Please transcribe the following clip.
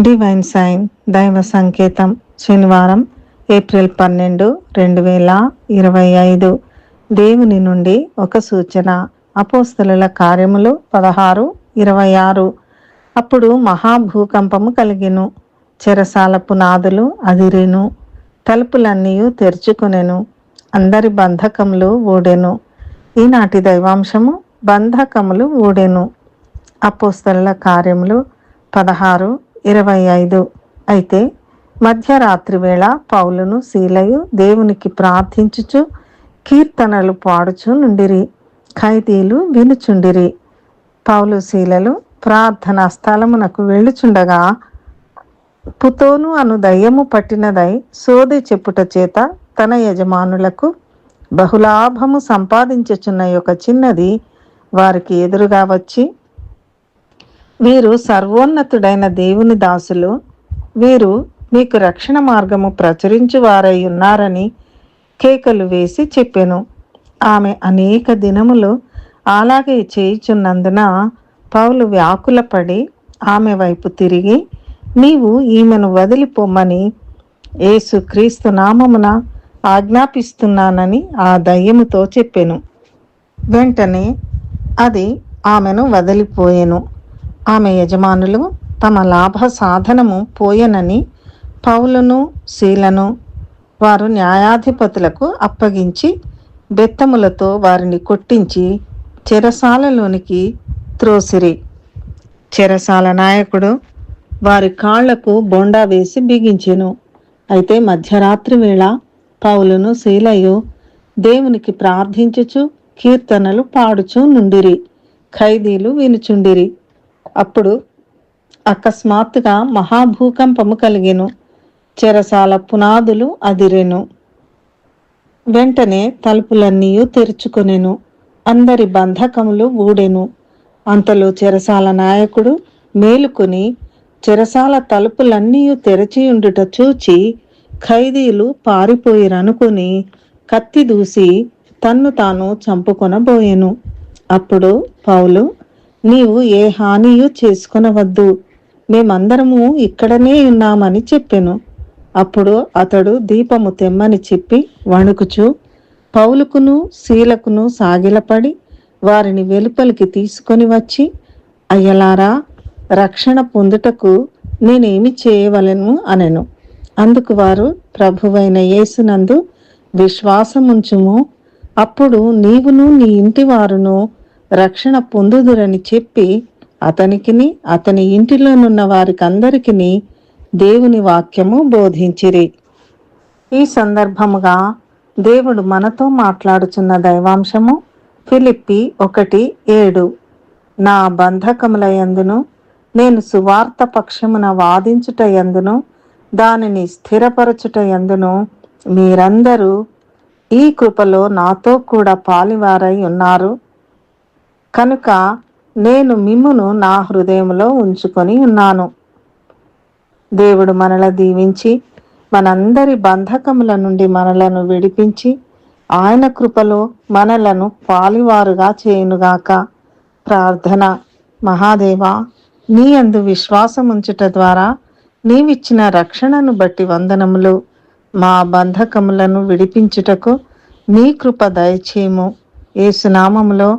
Divine sign దైవ సంకేతం శనివారం ఏప్రిల్ పన్నెండు రెండు వేల ఇరవై ఐదు. దేవుని నుండి ఒక సూచన అపోస్తలుల కార్యములు పదహారు ఇరవై ఆరు. అప్పుడు మహాభూకంపము కలిగెను చెరసాల పునాదులు అదిరెను తలుపులన్నీ తెరుచుకొనెను అందరి బంధకములు ఊడెను. ఈనాటి దైవాంశము బంధకములు ఊడెను. అపోస్తల కార్యములు పదహారు ఇరవై ఐదు. అయితే మధ్యరాత్రి వేళ పౌలును శీలయు దేవునికి ప్రార్థించుచు కీర్తనలు పాడుచు నుండిరి ఖైదీలు వినుచుండిరి. పౌలు శీలలు ప్రార్థనా స్థలమునకు వెళ్ళుచుండగా పుతోను అను దయ్యము పట్టినదై సోది చెప్పుట చేత తన యజమానులకు బహులాభము సంపాదించుచున్న ఒక చిన్నది వారికి ఎదురుగా వచ్చి వీరు సర్వోన్నతుడైన దేవుని దాసులు. వీరు మీకు రక్షణ మార్గము ప్రచురించు వారై ఉన్నారని కేకలు వేసి చెప్పెను. ఆమె అనేక దినములు అలాగే చేయుచున్నందున పౌలు వ్యాకులపడి ఆమె వైపు తిరిగి నీవు ఈమెను వదిలిపోమ్మని యేసు క్రీస్తు నామమున ఆజ్ఞాపిస్తున్నానని ఆ దయ్యముతో చెప్పెను. వెంటనే అది ఆమెను వదిలిపోయెను. ఆమె యజమానులు తమ లాభ సాధనము పోయెనని పౌలును శీలను వారు న్యాయాధిపతులకు అప్పగించి బెత్తములతో వారిని కొట్టించి చెరసాలలోనికి త్రోసిరి. చెరసాల నాయకుడు వారి కాళ్ళకు బొండా వేసి బిగించెను. అయితే మధ్యరాత్రి వేళ పౌలును శీలయు దేవునికి ప్రార్థించుచు కీర్తనలు పాడుచు నుండిరి. ఖైదీలు వినుచుండిరి. అకస్మాత్తుగా మహాభూకంపము కలిగెను. చెరసాల పునాదులు అదిరెను. వెంటనే తలుపులన్నీ తెరుచుకొనెను. అందరి బంధకములు ఊడెను. అంతలో చెరసాల నాయకుడు మేలుకొని చెరసాల తలుపులన్నీ తెరచియుండుట చూచి ఖైదీలు పారిపోయిరనుకొని కత్తి దూసి తన్ను తాను చంపుకొనబోయెను. అప్పుడు పౌలు నీవు ఏ హానియు చేసుకొనవద్దు. మేమందరము ఇక్కడనే ఉన్నామని చెప్పెను. అప్పుడు అతడు దీపము తెమ్మని చెప్పి వణుకుచు. పౌలుకును శీలకును సాగిలపడి వారిని వెలుపలికి తీసుకొని వచ్చి అయ్యలారా రక్షణ పొందుటకు నేనేమి చేయవలెను? అనెను. అందుకు వారు ప్రభువైన యేసునందు విశ్వాసముంచుము. అప్పుడు నీవును నీ ఇంటి వారును రక్షణ పొందుదురని చెప్పి అతనికిని అతని ఇంటిలోనున్న వారికందరికిని దేవుని వాక్యము బోధించిరి. ఈ సందర్భముగా దేవుడు మనతో మాట్లాడుచున్న దైవాంశము ఫిలిప్పి ఒకటి ఏడు. నా బంధకముల యందును నేను సువార్త పక్షమున వాదించుట యందును దానిని స్థిరపరచుట యందును మీరందరూ ఈ కృపలో నాతో కూడా పాలివారై ఉన్నారు. కనుక నేను మిమ్మును నా హృదయంలో ఉంచుకొని ఉన్నాను. దేవుడు మనల దీవించి మనందరి బంధకముల నుండి మనలను విడిపించి ఆయన కృపలో మనలను పాలివారుగా చేయునుగాక. ప్రార్థన. మహాదేవా నీ అందు విశ్వాసముంచుట ద్వారా నీవిచ్చిన రక్షణను బట్టి వందనములు. మా బంధకములను విడిపించుటకు నీ కృప దయచేయము. ఏసునామములో